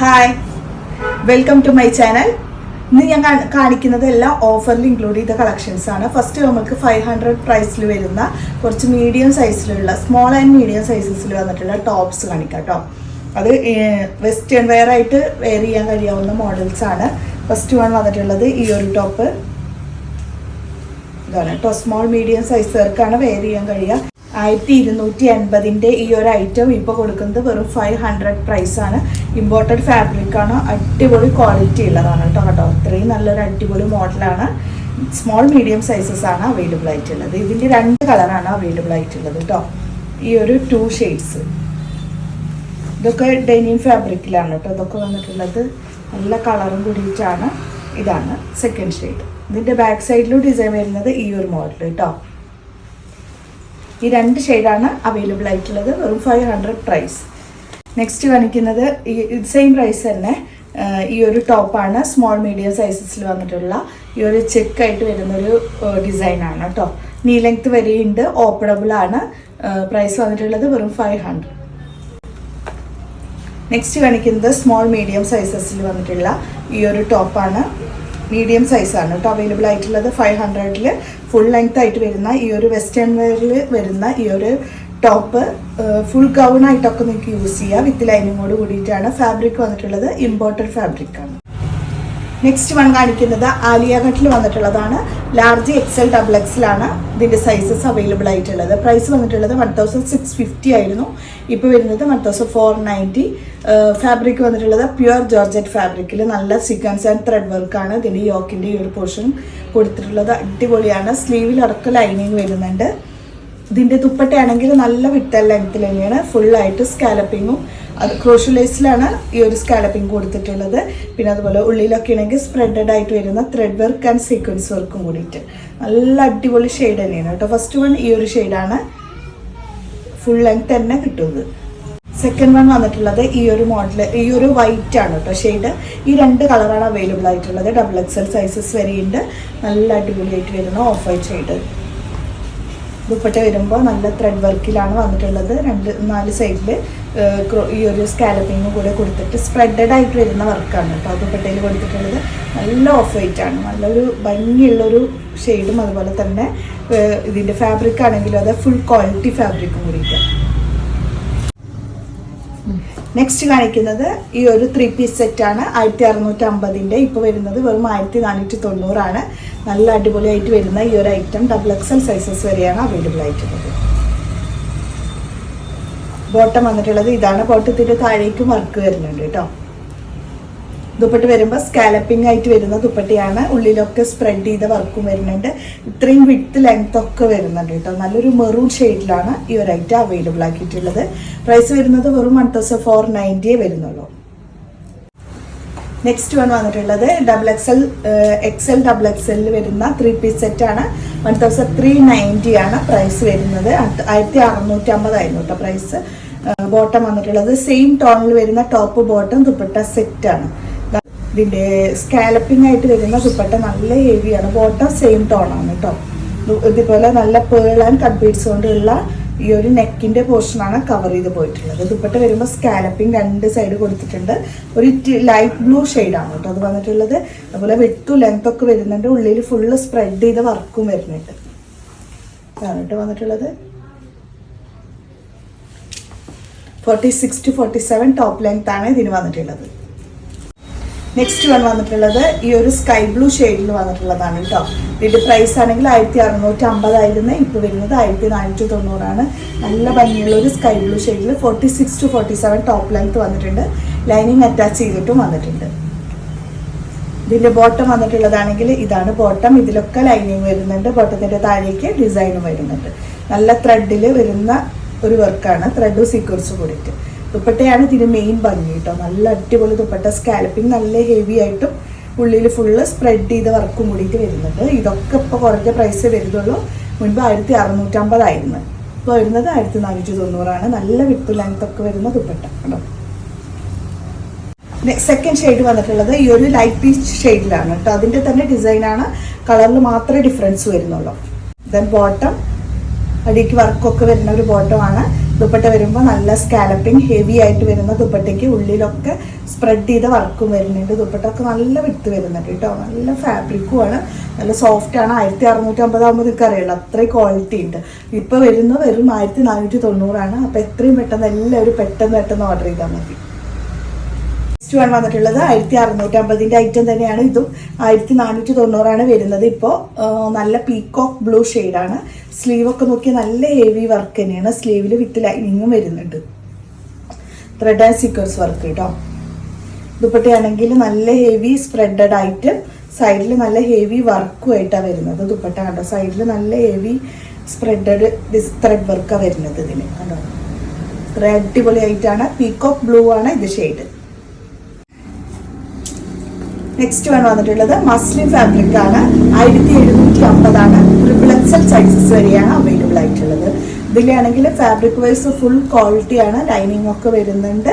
Hi welcome to my channel ഇന്ന് ഞാൻ കാണിക്കുന്നത് എല്ലാം ഓഫറിൽ ഇൻക്ലൂഡ് ചെയ്ത കളക്ഷൻസ് ആണ്. ഫസ്റ്റ് നമുക്ക് ഫൈവ് ഹൺഡ്രഡ് പ്രൈസിൽ വരുന്ന കുറച്ച് മീഡിയം സൈസിലുള്ള സ്മോൾ ആൻഡ് മീഡിയം സൈസസിൽ വന്നിട്ടുള്ള ടോപ്സ് കാണിക്കാം കേട്ടോ അത് വെസ്റ്റേൺ വെയർ ആയിട്ട് വെയർ ചെയ്യാൻ കഴിയാവുന്ന മോഡൽസ് ആണ്. ഫസ്റ്റ് വൺ വന്നിട്ടുള്ളത് ഈ ഒരു ടോപ്പ് ഇതാണ് കേട്ടോ സ്മോൾ മീഡിയം സൈസുകാർക്കാണ് വെയർ ചെയ്യാൻ കഴിയുക. ആയിരത്തി ഇരുന്നൂറ്റി അൻപതിന്റെ ഈ ഒരു ഐറ്റം ഇപ്പോൾ കൊടുക്കുന്നത് വെറും ഫൈവ് ഹൺഡ്രഡ് പ്രൈസ് ആണ്. ഇമ്പോർട്ടഡ് ഫാബ്രിക് ആണ്. അടിപൊളി ക്വാളിറ്റി ഉള്ളതാണ് കേട്ടോ കേട്ടോ. നല്ലൊരു അടിപൊളി മോഡലാണ് സ്മോൾ മീഡിയം സൈസസ് ആണ് അവൈലബിൾ ആയിട്ടുള്ളത്. ഇതിന്റെ രണ്ട് കളറാണ് അവൈലബിൾ ആയിട്ടുള്ളത് കേട്ടോ. ഈ ഒരു ടു ഷെയ്ഡ്സ് ഇതൊക്കെ ഡൈനിങ് ഫാബ്രിക്കിലാണ് കേട്ടോ. ഇതൊക്കെ വന്നിട്ടുള്ളത് നല്ല കളറും കൂടിയിട്ടാണ് ഇതാണ് സെക്കൻഡ് ഷെയ്ഡ് ഇതിന്റെ ബാക്ക് സൈഡിലും ഡിസൈൻ വരുന്നത് ഈ ഒരു മോഡൽ കേട്ടോ. ഈ രണ്ട് ഷെയ്ഡാണ് അവൈലബിൾ ആയിട്ടുള്ളത്. വെറും ഫൈവ് ഹൺഡ്രഡ് പ്രൈസ് നെക്സ്റ്റ് കാണിക്കുന്നത് ഈ സെയിം പ്രൈസ് തന്നെ. ഈ ഒരു ടോപ്പാണ് സ്മോൾ മീഡിയം സൈസസിൽ വന്നിട്ടുള്ള ഈ ഒരു ചെക്കായിട്ട് വരുന്നൊരു ഡിസൈനാണ് കേട്ടോ നീ ലെങ്ത് വരെയുണ്ട്. ഓപ്പണബിൾ ആണ്. പ്രൈസ് വന്നിട്ടുള്ളത് വെറും ഫൈവ് ഹൺഡ്രഡ് നെക്സ്റ്റ് കാണിക്കുന്നത് സ്മോൾ മീഡിയം സൈസസിൽ വന്നിട്ടുള്ള ഈ ഒരു ടോപ്പാണ് മീഡിയം സൈസാണ് കേട്ടോ അവൈലബിൾ ആയിട്ടുള്ളത്. ഫൈവ് ഹൺഡ്രഡിൽ ഫുൾ ലെങ്ത് ആയിട്ട് വരുന്ന ഈ ഒരു വെസ്റ്റേൺ വെയറിൽ വരുന്ന ഈ ഒരു ടോപ്പ് ഫുൾ ഗൗൺ ആയിട്ടൊക്കെ നിങ്ങൾക്ക് യൂസ് ചെയ്യാം. വിത്ത് ലൈനിങ്ങോട് കൂടിയിട്ടാണ് ഫാബ്രിക് വന്നിട്ടുള്ളത്. ഇമ്പോർട്ടഡ് ഫാബ്രിക് ആണ്. നെക്സ്റ്റ് വൺ കാണിക്കുന്നത് ആലിയ കട്ടിൽ വന്നിട്ടുള്ളതാണ്. ലാർജ് എക്സൽ ഡബിൾ എക്സലാണ് ഇതിന്റെ സൈസസ് അവൈലബിൾ ആയിട്ടുള്ളത്. പ്രൈസ് വന്നിട്ടുള്ളത് വൺ തൗസൻഡ് സിക്സ് ഫിഫ്റ്റി ആയിരുന്നു. ഇപ്പോൾ വരുന്നത് one thousand four ninety fabric വന്നിട്ടുള്ളത് പ്യുവർ ജോർജറ്റ് ഫാബ്രിക്കിൽ നല്ല സിക്വൻസ് ആൻഡ് ത്രെഡ് വർക്കാണ് ഇതിന്റെ യോക്കിന്റെ ഈ ഒരു പോർഷൻ കൊടുത്തിട്ടുള്ളത്. അടിപൊളിയാണ്. സ്ലീവിൽ അടക്കം ലൈനിങ് വരുന്നുണ്ട്. ഇതിന്റെ ദുപ്പട്ടയാണെങ്കിൽ നല്ല വിട്ടൽ ലെങ്ത്തിൽ തന്നെയാണ്. ഫുള്ളായിട്ട് സ്കാലപ്പിങ്ങും അത് ക്രോഷ്യലൈസിലാണ് ഈ ഒരു സ്കാലപ്പിംഗ് കൊടുത്തിട്ടുള്ളത്. പിന്നെ അതുപോലെ ഉള്ളിലൊക്കെ ആണെങ്കിൽ സ്പ്രെഡഡ് ആയിട്ട് വരുന്ന ത്രെഡ് വർക്ക് ആൻഡ് സീക്വൻസ് വർക്കും കൂടിയിട്ട്. നല്ല അടിപൊളി ഷെയ്ഡ് തന്നെയാണ് കേട്ടോ. ഫസ്റ്റ് വൺ ഈ ഒരു ഷെയ്ഡാണ് ഫുൾ ലെങ്ത് തന്നെ കിട്ടുന്നത്. സെക്കൻഡ് വൺ വന്നിട്ടുള്ളത് ഈ ഒരു മോഡൽ ഈ ഒരു വൈറ്റ് ആണ് കേട്ടോ ഷെയ്ഡ് ഈ രണ്ട് കളറാണ് അവൈലബിൾ ആയിട്ടുള്ളത്. ഡബിൾ എക്സൽ സൈസസ് വരെയുണ്ട്. നല്ല അടിപൊളിയായിട്ട് വരുന്ന ഓഫ് വൈറ്റ് ഷെയ്ഡ് ദുപ്പട്ട വരുമ്പോൾ നല്ല ത്രെഡ് വർക്കിലാണ് വന്നിട്ടുള്ളത്. രണ്ട് നാല് സൈഡിൽ ഈ ഒരു സ്കാലപ്പിങ് കൂടെ കൊടുത്തിട്ട് സ്പ്രെഡഡ് ആയിട്ട് വരുന്ന വർക്കാണ് കേട്ടോ. ദുപ്പട്ടയിൽ കൊടുത്തിട്ടുള്ളത്. നല്ല ഓഫ് വൈറ്റ് ആണ്. നല്ലൊരു ഭംഗിയുള്ളൊരു ഷെയ്ഡും അതുപോലെ തന്നെ ഇതിന്റെ ഫാബ്രിക് ആണെങ്കിലും അത് ഫുൾ ക്വാളിറ്റി ഫാബ്രിക്കും കൂടിയിട്ട്. നെക്സ്റ്റ് കാണിക്കുന്നത് ഈ ഒരു ത്രീ പീസ് സെറ്റാണ് ആയിരത്തി അറുന്നൂറ്റി അമ്പതിന്റെ ഇപ്പോൾ വരുന്നത് വെറും ആയിരത്തി നാനൂറ്റി തൊണ്ണൂറാണ്. നല്ല അടിപൊളിയായിട്ട് വരുന്ന ഈ ഒരു ഐറ്റം ഡബിൾ എക്സൽ സൈസസ് വരെയാണ് അവൈലബിൾ ആയിട്ടുള്ളത്. ബോട്ടം വന്നിട്ടുള്ളത് ഇതാണ്. ബോട്ടത്തിന്റെ താഴേക്കും വർക്ക് വരുന്നുണ്ട് കേട്ടോ. ദുപ്പട്ട വരുമ്പോൾ സ്കാലപ്പിംഗ് ആയിട്ട് വരുന്ന ദുപ്പട്ടിയാണ്. ഉള്ളിലൊക്കെ സ്പ്രെഡ് ചെയ്ത വർക്കും വരുന്നുണ്ട്. ഇത്രയും വിട്ട് ലെങ്ത് ഒക്കെ വരുന്നുണ്ട് കേട്ടോ. നല്ലൊരു മെറൂൺ ഷെയ്ഡിലാണ് ഈ ഒരു ഐറ്റം അവൈലബിൾ ആക്കിയിട്ടുള്ളത്. പ്രൈസ് വരുന്നത് വെറും വൺ തൗസൻഡ് ഫോർ നയന്റിയേ വരുന്നുള്ളൂ. നെക്സ്റ്റ് വൺ വന്നിട്ടുള്ളത് double X L X L double X എല്ലിൽ വരുന്ന ത്രീ പീസ് സെറ്റാണ് വൺ തൗസൻഡ് ത്രീ നയന്റി ആണ് പ്രൈസ് വരുന്നത്. ആയിരത്തി അറുന്നൂറ്റി അമ്പതായിരുന്നു കേട്ടോ പ്രൈസ് ബോട്ടം വന്നിട്ടുള്ളത്. സെയിം ടോണിൽ വരുന്ന ടോപ്പ് ബോട്ടം ദുപ്പട്ട സെറ്റ് ഇതിന്റെ സ്കാലപ്പിംഗ് ആയിട്ട് വരുന്ന ദുപ്പട്ട നല്ല ഹെവിയാണ് ബോട്ടം സെയിം ടോണാണ് കേട്ടോ ഇതുപോലെ നല്ല പേൾ ആൻഡ് കട്ട് ബീഡ്സ് കൊണ്ടുള്ള ഈ ഒരു നെക്കിന്റെ പോർഷനാണ് കവർ ചെയ്ത് പോയിട്ടുള്ളത്. ദുപ്പട്ട വരുമ്പോൾ സ്കാലപ്പിംഗ് രണ്ട് സൈഡ് കൊടുത്തിട്ടുണ്ട്. ഒരു ലൈറ്റ് ബ്ലൂ ഷെയ്ഡാണ് കേട്ടോ അത് വന്നിട്ടുള്ളത് അതുപോലെ വെട്ടു ലെങ്ത് ഒക്കെ വരുന്നുണ്ട്. ഉള്ളിൽ ഫുള്ള് സ്പ്രെഡ് ചെയ്ത വർക്കും വരുന്നുണ്ട്. ഇതാണ് വന്നിട്ടുള്ളത്. Forty six to forty seven top length ആണ് ഇതിന് വന്നിട്ടുള്ളത്. നെക്സ്റ്റ് വൺ വന്നിട്ടുള്ളത് ഈ ഒരു സ്കൈ ബ്ലൂ ഷെയ്ഡിൽ വന്നിട്ടുള്ളതാണ് കേട്ടോ ഇതിന്റെ പ്രൈസ് ആണെങ്കിൽ ആയിരത്തി അറുന്നൂറ്റി അമ്പതായിരുന്നു ഇപ്പോൾ വരുന്നത് ആയിരത്തി നാനൂറ്റി തൊണ്ണൂറാണ് നല്ല ഭംഗിയുള്ള ഒരു സ്കൈ ബ്ലൂ ഷെയ്ഡിൽ forty six to forty seven top length വന്നിട്ടുണ്ട്. ലൈനിങ് അറ്റാച്ച് ചെയ്തിട്ടും വന്നിട്ടുണ്ട്. ഇതിന്റെ ബോട്ടം വന്നിട്ടുള്ളതാണെങ്കിൽ ഇതാണ് ബോട്ടം ഇതിലൊക്കെ ലൈനിങ് വരുന്നുണ്ട്. ബോട്ടത്തിന്റെ താഴേക്ക് ഡിസൈനും വരുന്നുണ്ട്. നല്ല ത്രെഡിൽ വരുന്ന ഒരു വർക്കാണ് ത്രെഡും സീക്വൻസും കൂടിയിട്ട്. ദുപ്പട്ടയാണ് ഇതിന് മെയിൻ ഭംഗി കേട്ടോ. നല്ല അടിപൊളി ദുപ്പട്ട. സ്കാലപ്പിംഗ് നല്ല ഹെവി ആയിട്ടും ഉള്ളിൽ ഫുള്ള് സ്പ്രെഡ് ചെയ്ത വർക്കും കൂടിയിട്ട് വരുന്നുണ്ട്. ഇതൊക്കെ ഇപ്പോൾ കുറഞ്ഞ പ്രൈസ് വരുന്നുള്ളൂ. മുൻപ് ആയിരത്തി അറുന്നൂറ്റമ്പതായിരുന്നു ഇപ്പോൾ വരുന്നത് ആയിരത്തി നാനൂറ്റി തൊണ്ണൂറാണ്. നല്ല വിട്ടു ലെങ്ത് ഒക്കെ വരുന്ന ദുപ്പട്ട കേട്ടോ. സെക്കൻഡ് ഷെയ്ഡ് വന്നിട്ടുള്ളത് ഈ ഒരു ലൈറ്റ് പീച്ച് ഷെയ്ഡിലാണ് കേട്ടോ. അതിന്റെ തന്നെ ഡിസൈനാണ് കളറിൽ മാത്രമേ ഡിഫറൻസ് വരുന്നുള്ളൂ. ദെൻ ബോട്ടം അടിക്ക് വർക്കൊക്കെ വരുന്ന ഒരു ബോട്ടമാണ് ദുപ്പട്ട വരുമ്പോൾ നല്ല സ്കാലപ്പിംഗ് ഹെവി ആയിട്ട് വരുന്ന ദുപ്പട്ടയ്ക്ക് ഉള്ളിലൊക്കെ സ്പ്രെഡ് ചെയ്ത വർക്കും വരുന്നുണ്ട്. ദുപ്പട്ട ഒക്കെ നല്ല വിട്ട് വരുന്നുണ്ട് കേട്ടോ. നല്ല ഫാബ്രിക്കും ആണ്. നല്ല സോഫ്റ്റ് ആണ്. ആയിരത്തി അറുന്നൂറ്റി അമ്പതാകുമ്പോൾ നിങ്ങൾക്ക് അറിയാലോ അത്രയും ക്വാളിറ്റി ഉണ്ട്. ഇപ്പോൾ വരുന്ന വെറും ആയിരത്തി നാനൂറ്റി തൊണ്ണൂറാണ്. അപ്പോൾ എത്രയും പെട്ടെന്ന് എല്ലാവരും പെട്ടെന്ന് പെട്ടെന്ന് ഓർഡർ ചെയ്താൽ മതി. നെക്സ്റ്റ് വൺ വന്നിട്ടുള്ളത് ആയിരത്തി അറുന്നൂറ്റി അമ്പതിന്റെ ഐറ്റം തന്നെയാണ് ഇതും. ആയിരത്തി നാനൂറ്റി തൊണ്ണൂറാണ് വരുന്നത് ഇപ്പോൾ നല്ല പീക്കോക്ക് ബ്ലൂ ഷെയ്ഡാണ് സ്ലീവൊക്കെ നോക്കി നല്ല ഹെവി വർക്ക് തന്നെയാണ്. സ്ലീവിൽ വിത്ത് ലൈനിങ്ങും വരുന്നുണ്ട്. ത്രെഡ് ആൻഡ് സിക്വേഴ്സ് വർക്ക് കേട്ടോ. ദുപ്പട്ടയാണെങ്കിൽ നല്ല ഹെവി സ്പ്രെഡഡ് ആയിട്ട് സൈഡിൽ നല്ല ഹെവി വർക്കും ആയിട്ടാണ് വരുന്നത് ദുപ്പട്ട കണ്ടോ? സൈഡിൽ നല്ല ഹെവി സ്പ്രെഡഡ് ത്രെഡ് വർക്കാണ് വരുന്നത് ഇതിന് കണ്ടോ? അടിപൊളിയായിട്ടാണ് പീക്കോക്ക് ബ്ലൂ ആണ്. ഇത് ഷെയ്ഡ് നെക്സ്റ്റ് വൺ വന്നിട്ടുള്ളത് മസ്ലിൻ ഫാബ്രിക് ആണ്. ആയിരത്തി എഴുന്നൂറ്റി അമ്പതാണ് ട്രിപ്പിൾ എക്സൽ സൈസസ് വരെയാണ് അവൈലബിൾ ആയിട്ടുള്ളത്. ഇതിലാണെങ്കിൽ ഫാബ്രിക് വൈസ് ഫുൾ ക്വാളിറ്റി ആണ്. ലൈനിങ് ഒക്കെ വരുന്നുണ്ട്.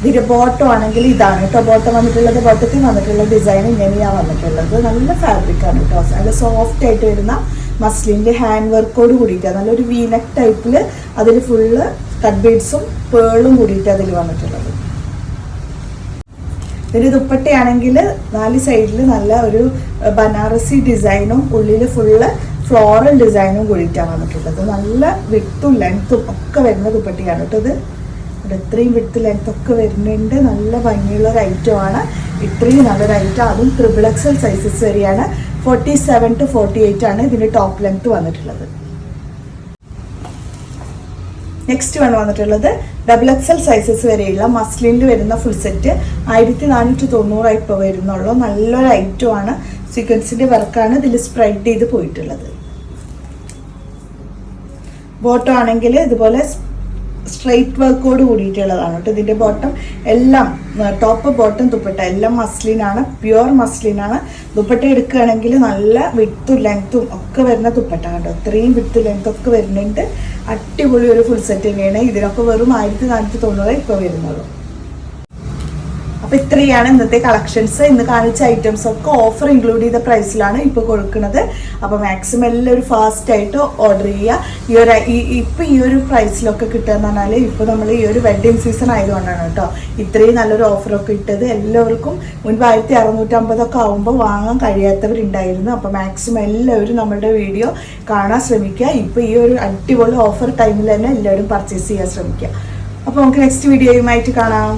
ഇതിന്റെ ബോട്ടം ആണെങ്കിൽ ഇതാണ് കേട്ടോ. ബോട്ടം വന്നിട്ടുള്ളത് ബോട്ടത്തിൽ വന്നിട്ടുള്ള ഡിസൈൻ ഇങ്ങനെയാണ് വന്നിട്ടുള്ളത്. നല്ല ഫാബ്രിക് ആണ് കേട്ടോ. നല്ല സോഫ്റ്റ് ആയിട്ട് വരുന്ന മസ്ലിന്റെ ഹാൻഡ് വർക്കോട് കൂടിയിട്ടാണ് നല്ലൊരു വീനക് ടൈപ്പിൽ അതിൽ ഫുള്ള് കട്ട് ബീഡ്സും പേളും കൂടിയിട്ട് അതിൽ വന്നിട്ടുള്ളത്. ഇതിന് ദുപ്പട്ടയാണെങ്കിൽ നാല് സൈഡിൽ നല്ല ഒരു ബനാറസി ഡിസൈനും ഉള്ളിൽ ഫുള്ള് ഫ്ലോറൽ ഡിസൈനും കൂടിയിട്ടാണ് വന്നിട്ടുള്ളത്. നല്ല വിട്ടും ലെങ്ത്തും ഒക്കെ വരുന്ന ദുപ്പട്ടയാണ് കേട്ടോ ഇത്. ഇത്രയും വിട്ട് ലെങ്ത് ഒക്കെ വരുന്നുണ്ട്. നല്ല ഭംഗിയുള്ള ഒരു ഐറ്റമാണ് ഇത്രയും നല്ലൊരു ഐറ്റം അതും ത്രിബിൾ എക്സൽ സൈസസ് വരെയാണ്. Forty seven to forty eight ആണ് ഇതിന്റെ ടോപ്പ് ലെങ്ത് വന്നിട്ടുള്ളത്. നെക്സ്റ്റ് വൺ വന്നിട്ടുള്ളത് ഡബിൾ എക്സൽ സൈസസ് വരെയുള്ള മസ്ലിനിൽ വരുന്ന ഫുൾ സെറ്റ് ആയിരത്തി നാനൂറ്റി തൊണ്ണൂറ് ഇപ്പോൾ വരുന്നുള്ളൂ. നല്ലൊരു ഐറ്റം ആണ്. സീക്വൻസിന്റെ വർക്കാണ് ഇതിൽ സ്പ്രെഡ് ചെയ്ത് പോയിട്ടുള്ളത്. ബോട്ടം ആണെങ്കിൽ ഇതുപോലെ സ്ട്രെയിറ്റ് വർക്കോട് കൂടിയിട്ടുള്ളതാണ് കേട്ടോ. ഇതിന്റെ ബോട്ടം എല്ലാം ടോപ്പ് ബോട്ടം ദുപ്പട്ട എല്ലാം മസ്ലിനാണ് പ്യുവർ മസ്ലിനാണ് ദുപ്പട്ട എടുക്കുകയാണെങ്കിൽ നല്ല വിത്തും ലെങ്ത്തും ഒക്കെ വരുന്ന ദുപ്പട്ട കേട്ടോ. ഇത്രയും വിത്തും ലെങ്ത് ഒക്കെ വരുന്നുണ്ട്. അടിപൊളി ഒരു ഫുൾ സെറ്റ് തന്നെയാണ്. ഇതിനൊക്കെ വെറും ആയിരത്തി നാനൂറ്റി തൊണ്ണൂറ് ഇപ്പോൾ വരുന്നുള്ളൂ അപ്പൊ ഇത്രയാണ് ഇന്നത്തെ കളക്ഷൻസ് ഇന്ന് കാണിച്ച ഐറ്റംസ് ഒക്കെ ഓഫർ ഇൻക്ലൂഡ് ചെയ്ത പ്രൈസിലാണ് ഇപ്പോൾ കൊടുക്കുന്നത്. അപ്പൊ മാക്സിമം എല്ലാവരും ഫാസ്റ്റ് ആയിട്ട് ഓർഡർ ചെയ്യുക. ഈ ഒരു ഇപ്പൊ ഈ ഒരു പ്രൈസിലൊക്കെ കിട്ടുക എന്ന് പറഞ്ഞാൽ ഇപ്പൊ നമ്മൾ ഈ ഒരു വെഡിങ് സീസൺ ആയതുകൊണ്ടാണ് കേട്ടോ. ഇത്രയും നല്ലൊരു ഓഫറൊക്കെ ഇട്ടത്. എല്ലാവർക്കും മുൻപ് ആയിരത്തി അറുന്നൂറ്റമ്പതൊക്കെ ആകുമ്പോൾ വാങ്ങാൻ കഴിയാത്തവരുണ്ടായിരുന്നു. അപ്പൊ മാക്സിമം എല്ലാവരും നമ്മുടെ വീഡിയോ കാണാൻ ശ്രമിക്കുക. ഇപ്പൊ ഈ ഒരു അടിപൊളി ഓഫർ ടൈമിൽ തന്നെ എല്ലാവരും പർച്ചേസ് ചെയ്യാൻ ശ്രമിക്കുക. അപ്പോൾ നമുക്ക് നെക്സ്റ്റ് വീഡിയോയുമായിട്ട് കാണാം.